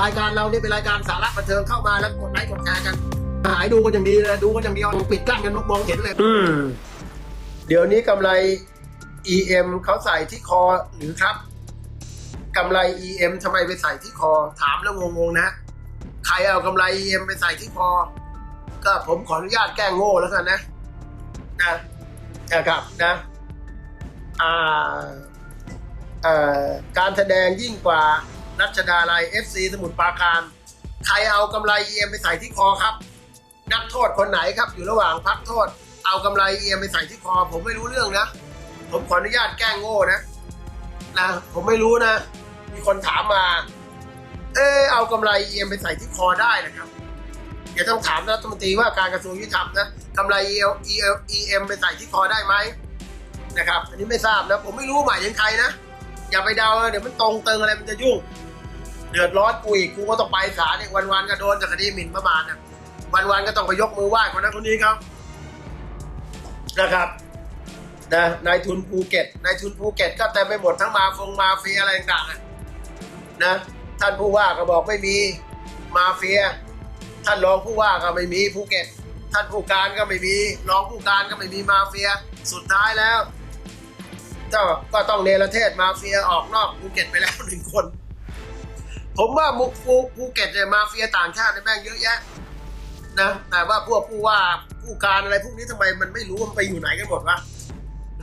รายการเราเนี่ยเป็นรายการสาระบันเทิงเข้ามาแล้วกดไลค์กดแชร์กันหายดูกันอย่างดีเลยดูกันอย่างเดียวปิดกั้นกันมองเห็นเลยอืมเดี๋ยวนี้กำไร EM เขาใส่ที่คอหรือครับกำไร EM ทำไมไปใส่ที่คอ ถามแล้วงงๆนะ ใครเอากำไร EM ไปใส่ที่คอ ก็ผมขออนุญาตแก้งโง่แล้วกันนะ นะนะครับนะอ่าเอ่อการแสดงยิ่งกว่า รัชดาลัย FC สมุทรปราการ ใครเอากำไร EM ไปใส่ที่คอครับ นักโทษคนไหนครับอยู่ระหว่างพักโทษ เอากำไร EM ไปใส่ที่คอ ผมไม่รู้เรื่องนะ ผมขออนุญาตแกล้งโง่นะนะผมไม่รู้นะ มีคนถามมา เออเอากำไร EM ไปใส่ที่คอได้นะครับเดี๋ยวต้องถามรัฐมนตรีว่าการกระทรวงยุติธรรมนะกำไร EM ไปใส่ที่คอได้ไหมนะครับ อันนี้ไม่ทราบนะ ผมไม่รู้หมายถึงใครนะ อย่าไปเดาเดี๋ยวมันตรงเติงอะไรมันจะยุ่ง เดือดร้อนกูอีกกูก็ต้องไปศาลเนี่ยวันๆก็โดนจากคดีหมิ่นประมาทนะวันๆก็ต้องไปยกมือไหว้คนนั้นคนนี้เขานะครับนะนายทุนภูเก็ตนายทุนภูเก็ตก็เต็มไปหมดทั้งมาฟงมาเฟียอะไรต่างๆนะท่านผู้ว่าก็บอกไม่มีมาเฟีย ท่านรองผู้ว่าก็ไม่มีภูเก็ต ท่านผู้การก็ไม่มีรองผู้การก็ไม่มีมาเฟีย สุดท้ายแล้วก็ต้องเนรเทศมาเฟียออกนอกภูเก็ตไปแล้วหนึ่งคน ผมว่ามุกภูภูเก็ตเนี่ยมาเฟียต่างชาติเนี่ยแม่งเยอะแยะนะแต่ว่าพวกผู้ว่าผู้การอะไรพวกนี้ทำไมมันไม่รู้มันไปอยู่ไหนกันหมดวะ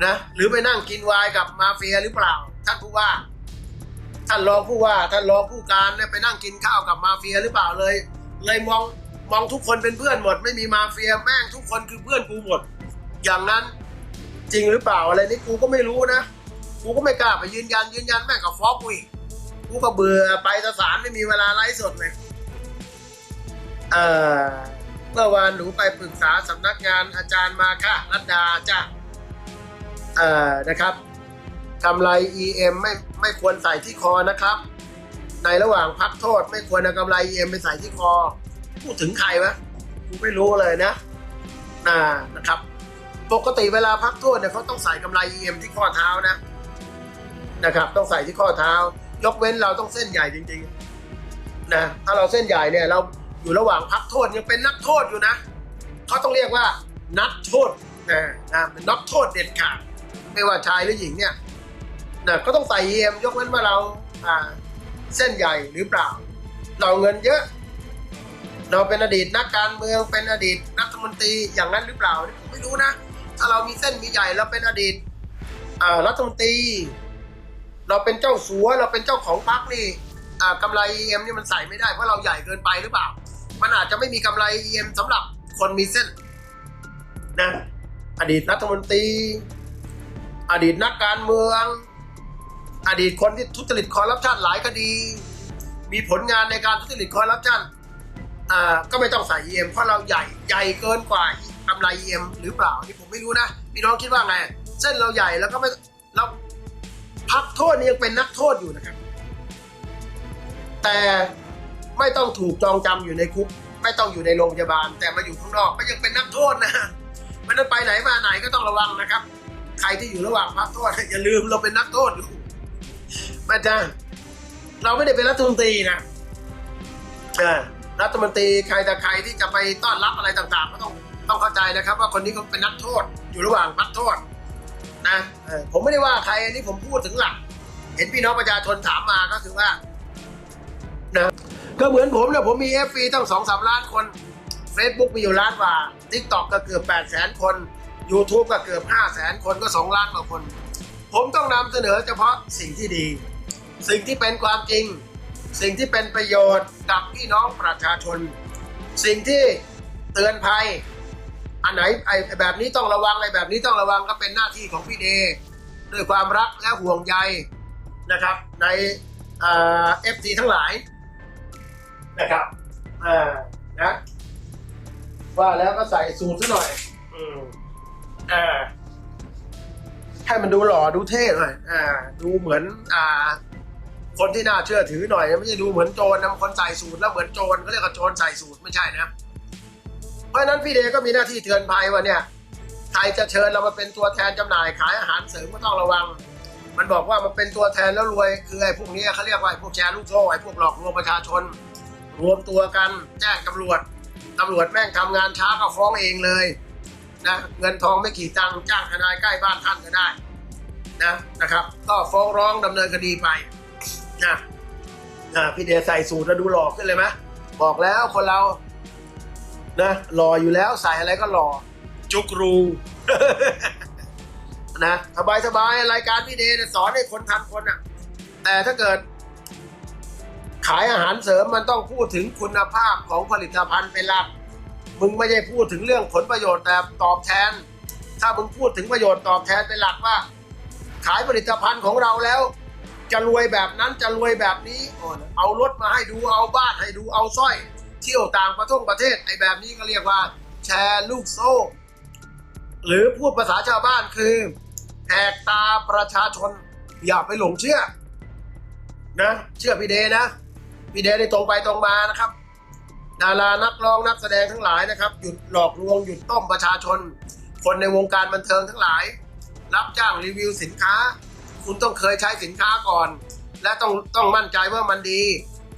นะหรือไปนั่งกินวน์กับมาเฟียหรือเปล่า ท่านผู้ว่า ท่านรองผู้ว่า ท่านรองผู้การเนี่ยไปนั่งกินข้าวกับมาเฟียหรือเปล่าเลย เลยมองมองทุกคนเป็นเพื่อนหมด ไม่มีมาเฟียแม่งทุกคนคือเพื่อนกูหมด อย่างนั้นจริงหรือเปล่าอะไรนี่กูก็ไม่รู้นะกูก็ไม่กล้าไปยืนยันยืนยันแม่งกับฟองกูอีก กูก็เบื่อไปศาลไม่มีเวลาไลฟ์สดเลยเอ่อเมื่อวานหนูไปปรึกษาสำนักงานอาจารย์มาค่ะรัตดาจ้ะเอ่อนะครับกำไร EM ไม่ไม่ควรใส่ที่คอนะครับ ในระหว่างพักโทษ ไม่ควรเอากำไร EM ไปใส่ที่คอ พูดถึงใครวะกูไม่รู้เลยนะน่านะครับ ปกติเวลาพักโทษเนี่ยเขาต้องใส่กำไร EM ที่ข้อเท้านะ นะครับ ต้องใส่ที่ข้อเท้า ยกเว้นเราต้องเส้นใหญ่จริงๆนะถ้าเราเส้นใหญ่เนี่ยเราอยู่ระหว่างพักโทษยังเป็นนักโทษอยู่นะเขาต้องเรียกว่านักโทษนะนะเป็นนักโทษเด็ดขาดไม่ว่าชายหรือหญิงเนี่ยนะก็ต้องใส่ EM ยกเว้นว่าเราอ่าเส้นใหญ่หรือเปล่า เราเงินเยอะ เราเป็นอดีตนักการเมืองเป็นอดีตรัฐมนตรีอย่างนั้นหรือเปล่าผมไม่รู้นะ ถ้าเรามีเส้นมีใหญ่เราเป็นอดีตรัฐมนตรี เราเป็นเจ้าสัวเราเป็นเจ้าของพรรคนี่อ่ากำไร EM นี่มันใส่ไม่ได้เพราะเราใหญ่เกินไปหรือเปล่า มันอาจจะไม่มีกำไร EM สำหรับคนมีเส้นนะอดีตรัฐมนตรี อดีตนักการเมือง อดีตคนที่ทุจริตคอร์รัปชันหลายคดี มีผลงานในการทุจริตคอร์รัปชันอ่าก็ไม่ต้องใส่ EM เพราะเราใหญ่ใหญ่เกินกว่ากำไร EM หรือเปล่านี่ผมไม่รู้นะพี่น้องคิดว่าไง เส้นเราใหญ่แล้วก็ไม่ พักโทษนี่ยังเป็นนักโทษอยู่นะครับ แต่ไม่ต้องถูกจองจำอยู่ในคุก ไม่ต้องอยู่ในโรงพยาบาล แต่มาอยู่ข้างนอกก็ยังเป็นนักโทษนะมันนั้นไปไหนมาไหนก็ต้องระวังนะครับ ใครที่อยู่ระหว่างพักโทษอย่าลืมเราเป็นนักโทษอยู่มาจ้าเราไม่ได้เป็นรัฐมนตรีนะรัฐมนตรีใครแต่ใครที่จะไปต้อนรับอะไรต่างๆ ก็ต้องต้องเข้าใจนะครับ ว่าคนนี้เขาเป็นนักโทษอยู่ระหว่างพักโทษ นะผมไม่ได้ว่าใครอันนี้ผมพูดถึงหลัก เห็นพี่น้องประชาชนถามมาก็คือว่านะก็เหมือนผมเนี่ยผมมีเอฟฟีตั้งสองสามล้านคน Facebook มีอยู่ล้านกว่า TikTok ก็เกือบแปดแสนคน YouTube ก็เกือบห้าแสนคนก็สองล้านกว่าคน ผมต้องนำเสนอเฉพาะสิ่งที่ดี สิ่งที่เป็นความจริง สิ่งที่เป็นประโยชน์กับพี่น้องประชาชน สิ่งที่เตือนภัย อันไหนไอ้แบบนี้ต้องระวังไอ้แบบนี้ต้องระวังก็เป็นหน้าที่ของพี่เดด้วยความรักและห่วงใยนะครับ ในเอฟซีทั้งหลายนะครับอ่านะว่าแล้วก็ใส่สูทซะหน่อย อืมอ่าให้มันดูหล่อดูเท่หน่อย อ่า ดูเหมือน อ่า คนที่น่าเชื่อถือหน่อย ไม่ใช่ดูเหมือนโจรนะคนใส่สูตรแล้วเหมือนโจรเขาเรียกว่าโจรใส่สูตรไม่ใช่นะเพ ราะฉะนั้นพี่เดก็มีหน้าที่เตือนภัยว่าเนี่ยใครจะเชิญเรามาเป็นตัวแทนจำหน่ายขายอาหารเสริมก็ต้องระวัง มันบอกว่ามันเป็นตัวแทนแล้วรวยคือไอ้พวกนี้เขาเรียกว่าไอ้พวกแชร์ลูกโซ่ไอ้พวกหลอกลวงประชาชน รวมตัวกันแจ้งตำรวจตำรวจแม่งทำงานช้าก็ฟ้องเองเลยนะเงินทองไม่กี่ตังค์จ้างทนายใกล้บ้านท่านก็ได้นะนะครับ ก็ฟ้องร้องดำเนินคดีไปนะนะพี่เดชใส่สูตรแล้วดูหล่อขึ้นเลยไหมบอกแล้วคนเรา นะหล่ออยู่แล้วใส่อะไรก็หล่อจุกรู นะสบายสบายรายการพี่เดชสอนให้คนทันคนอะ แต่ถ้าเกิด ขายอาหารเสริมมันต้องพูดถึงคุณภาพของผลิตภัณฑ์เป็นหลัก มึงไม่ได้พูดถึงเรื่องผลประโยชน์แต่ตอบแทน ถ้ามึงพูดถึงประโยชน์ตอบแทนเป็นหลักว่า ขายผลิตภัณฑ์ของเราแล้ว จะรวยแบบนั้นจะรวยแบบนี้ เอารถมาให้ดูเอาบ้านให้ดูเอาสร้อย เที่ยวต่างประเทศประเทศไอ้แบบนี้ก็เรียกว่า แชร์ลูกโซ่ หรือพูดภาษาชาวบ้านคือแหกตาประชาชน อย่าไปหลงเชื่อ นะ เชื่อพี่เดนะ พี่เดได้ตรงไปตรงมานะครับ ดารานักร้องนักแสดงทั้งหลายนะครับ หยุดหลอกลวงหยุดต้มประชาชน คนในวงการบันเทิงทั้งหลาย รับจ้างรีวิวสินค้า คุณต้องเคยใช้สินค้าก่อน และต้องต้องมั่นใจว่ามันดี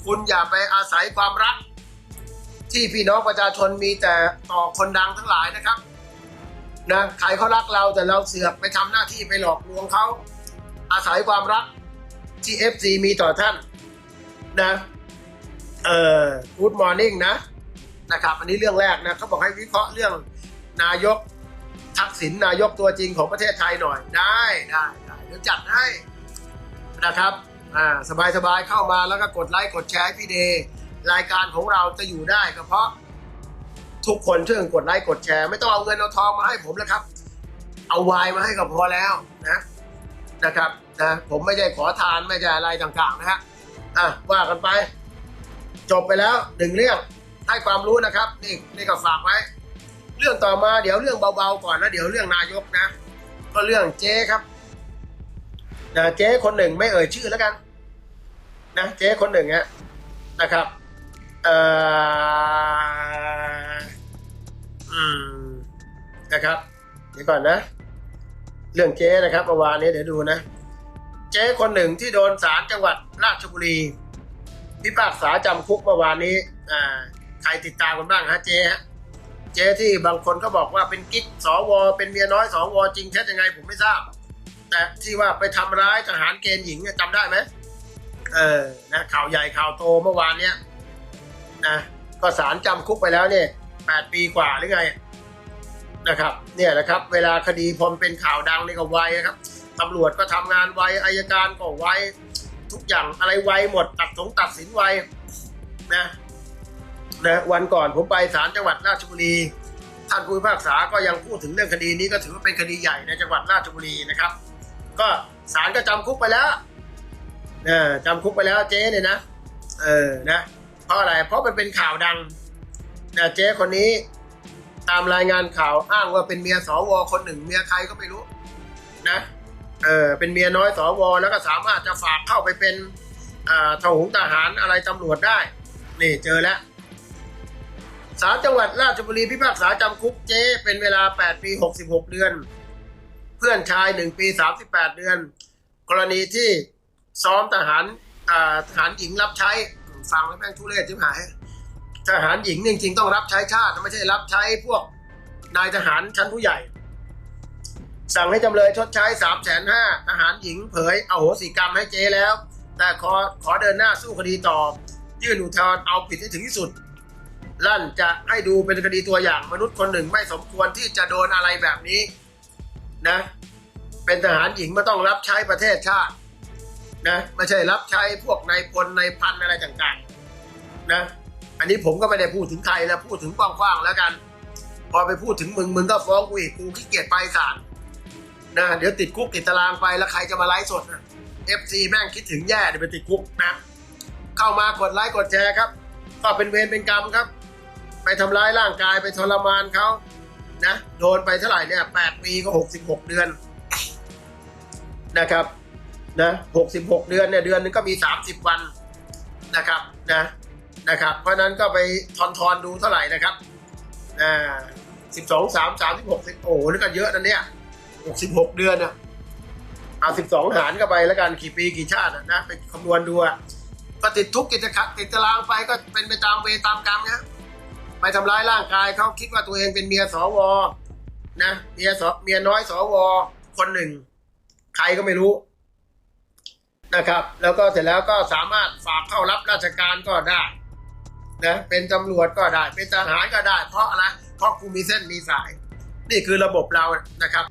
คุณอย่าไปอาศัยความรัก ที่พี่น้องประชาชนมีแต่ต่อคนดังทั้งหลายนะครับนะใครเขารักเราแต่เราเสือกไปทำหน้าที่ไปหลอกลวงเขาอาศัยความรักที่ FC มีต่อท่านนะเอ่อ Good Morning นะนะครับ อันนี้เรื่องแรกนะเขาบอกให้วิเคราะห์เรื่องนายกทักษิณนายกตัวจริงของประเทศไทยหน่อยได้ได้ได้เดี๋ยวจัดให้นะครับอ่าสบายๆเข้ามาแล้วก็กดไลค์กดแชร์พี่เดย์ รายการของเราจะอยู่ได้ก็เพราะ ทุกคนช่วยกดไลค์กดแชร์ ไม่ต้องเอาเงินเอาทองมาให้ผมแล้วครับ เอาวายมาให้ก็พอแล้วนะนะครับนะผมไม่ใช่ขอทานไม่ใช่อะไรต่างๆนะฮะอะว่ากันไป จบไปแล้วหนึ่งเรื่องให้ความรู้นะครับนี่นี่ก็ฝากไว้ เรื่องต่อมาเดี๋ยวเรื่องเบาๆก่อนนะเดี๋ยวเรื่องนายกนะ ก็เรื่องเจ๊ครับนะเจ๊คนหนึ่งไม่เอ่ยชื่อแล้วกัน นะเจ๊คนหนึ่งฮะนะครับ เอ่ออืมนะครับ เดี๋ยวก่อนนะ เรื่องเจ๊นะครับเมื่อวานนี้เดี๋ยวดูนะ เจ๊คนหนึ่งที่โดนศาลจังหวัดราชบุรีพิพากษาจำคุกเมื่อวานนี้ อ่า ใครติดตามกันบ้างฮะเจ๊ฮะ เจ๊ที่บางคนก็บอกว่าเป็นกิ๊กสวเป็นเมียน้อยสวจริงเท็จยังไงผมไม่ทราบ แต่ที่ว่าไปทำร้ายทหารเกณฑ์หญิงเนี่ยจำได้ไหมเออนะข่าวใหญ่ข่าวโตเมื่อวานเนี้ย นะก็ศาลจำคุกไปแล้วเนี่ยแปดปีกว่าหรือไงนะครับเนี่ยนะครับ เวลาคดีพอมเป็นข่าวดังนี่ก็ไวนะครับตำรวจก็ทำงานไวอายการก็ไวทุกอย่างอะไรไวหมดตัดสงตัดสินไวนะนะวันก่อนผมไปศาลจังหวัดราชบุรีท่านผู้พิพากษาก็ยังพูดถึงเรื่องคดีนี้ก็ถือว่าเป็นคดีใหญ่ในจังหวัดราชบุรีนะครับ ก็ศาลก็จำคุกไปแล้วนะจำคุกไปแล้วเจ๊เนี่ยนะ เออนะ ราะอะไร เพราะมันเป็นข่าวดังนะเจ๊คนนี้ตามรายงานข่าวอ้างว่าเป็นเมียสวคนหนึ่ง เมียใครก็ไม่รู้ นะ เออเป็นเมียน้อยสวแล้วก็สามารถจะฝากเข้าไปเป็นอ่าทหงทหารอะไรตำรวจได้ นี่เจอแล้วศาลจังหวัดราชบุรีพิพากษาจำคุกเจ๊เป็นเวลา 8 ปี 66 เดือน เพื่อนชาย 1 ปี 38 เดือน กรณีที่ซ้อมทหารทหารหญิงรับใช้ ฟังแล้วแม่งทุเรศจิ๋หายทหารหญิงจริงๆต้องรับใช้ชาติไม่ใช่รับใช้พวกนายทหารชั้นผู้ใหญ่ สั่งให้จำเลยชดใช้สามแสนห้าทหารหญิงเผยเอาโหสิกรรมให้เจแล้ว แต่ขอขอเดินหน้าสู้คดีต่อ ยื่นอุทธรณ์เอาผิดให้ถึงที่สุด ลั่นจะให้ดูเป็นคดีตัวอย่างมนุษย์คนหนึ่งไม่สมควรที่จะโดนอะไรแบบนี้นะ เป็นทหารหญิงม่ต้องรับใช้ประเทศชาติ นะไม่ใช่รับใช้พวกนายพลนายพันอะไรต่างๆนะอันนี้ผมก็ไม่ได้พูดถึงใครแล้วพูดถึงกว้างๆแล้วกัน พอไปพูดถึงมึงมึงก็ฟ้องกูอีกกูขี้เกียจไปศาลนะเดี๋ยวติดคุกติดตารางไปแล้วใครจะมาไลฟ์สดเอฟซีแม่งคิดถึงแย่เดี๋ยวไปติดคุกนะเข้ามากดไลค์กดแชร์ครับ ก็เป็นเวรเป็นกรรมครับ ไปทำร้ายร่างกายไปทรมานเขานะโดนไปเท่าไหร่เนี่ยแปดปีก็หกสิบหกเดือนนะครับ นะหกสิบหกเดือนเนี่ยเดือนนึงก็มีสามสิบวันนะครับนะนะครับ เพราะนั้นก็ไปทอนทอนดูเท่าไหร่นะครับอ่าสิบสองสามสามสิบหกสิบโอ้โหนี่ก็เยอะนะเนี่ยหกสิบหกเดือนน่ะเอาสิบสองหารก็ไปแล้วกันกี่ปีกี่ชาติอะนะไปคำนวณดูอะก็ติดทุกข์ติดตะขัดติดตารางไปก็เป็นไปตามเวตามกรรมนะไปทำร้ายร่างกายเขาคิดว่าตัวเองเป็นเมียสวนะเมียสเมียน้อยสวคนหนึ่ง ใครก็ไม่รู้ นะครับ แล้วก็เสร็จแล้วก็สามารถฝากเข้ารับราชการก็ได้นะเป็นตำรวจก็ได้ เป็นทหารก็ได้ เพราะอะไรเพราะกูมีเส้นมีสาย นี่คือระบบเรานะครับ